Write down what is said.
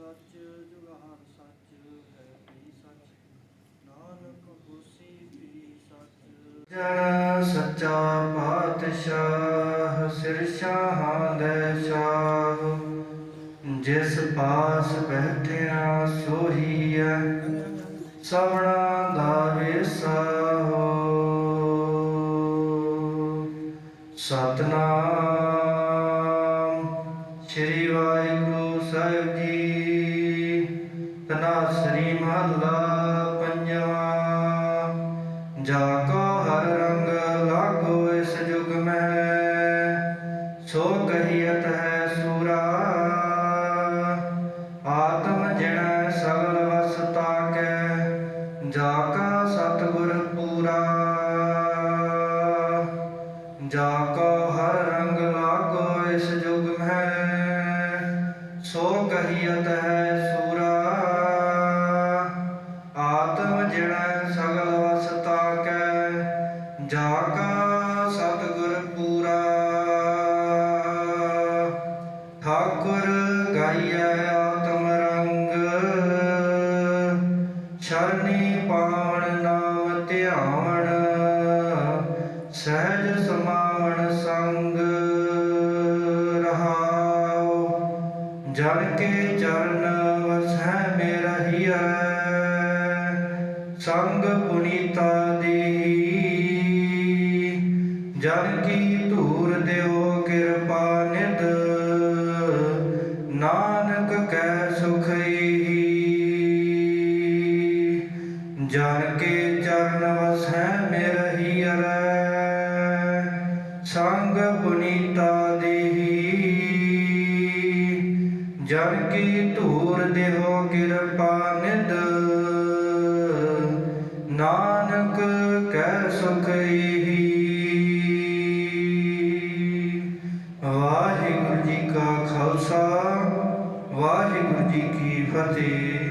ਸੱਚ ਜੁਗਾਰ ਸੱਚ ਹੈ ਵੀ ਸੱਚ। ਨਾਨਕ ਹੋਸੀ ਵੀ ਸੱਚ। ਜਨ ਸੱਚਾ ਪਾਤਸ਼ਾਹ, ਸਿਰ ਸ਼ਾਹਾਂ ਦੇ ਸ਼ਾਹ। ਜਿਸ ਪਾਸ ਬੈਠਿਆ ਸੋਈ ਹੈ ਸਵਣਾ ਦਾ ਵਿਸਾ ਸਤਨਾਮ ਸਾਹਿਬ ਜੀ ਤਨਾਸਰੀ ਮਹੱਲਾ ਪੰਜਵਾ। ਜਾ ਕੋ ਹਰ ਰੰਗ ਲਾਗੋ ਇਸ ਜੁਗ ਮੈਂ। ਸੋ ਕਹੀਅਤ ਹੈ ਸੂਰਾ। ਆਤਮ ਜਿਣ ਸਗਲ ਵਸ ਤਾਕੈ। ਜਾ ਕਾ ਸਤਿਗੁਰ ਪੂਰਾ। ਜਾ ਕੋ ਸ਼ਰਣੀ ਪਾਵਨ ਨਾਮ ਧਿਆਵਣ ਸਹਿਜ ਸਮਾਵਣ ਸੰਗ ਰਹਾਉ। ਜਨ ਕੇ ਚਰਨ ਵਸੈ ਮੇਰਾ ਹੀਐ ਸੰਗ ਪੁਨੀਤਾ ਦੀ ਜਨ ਕੀ ਧੂਰ ਦਿਓ ਕਿਰਪਾ ਨਿਧ, ਨਾਨਕ ਕੈ ਸੁਖਈ ਜਨ ਕੇ ਚਰਨ ਵਸੈ ਮਿਰਹੀ ਅਰੈ। ਸੰਗ ਪੁਨੀਤਾ ਦੇਹੀ। ਜਨ ਕੀ ਧੂਰ ਦੇਹੋ ਕਿਰਪਾ ਨਿਧ। ਨਾਨਕ ਕੈ ਸੁਖਈ ਵਾਹਿਗੁਰੂ ਜੀ ਕਾ ਖਾਲਸਾ, ਵਾਹਿਗੁਰੂ ਜੀ ਕੀ ਫਤਿਹ।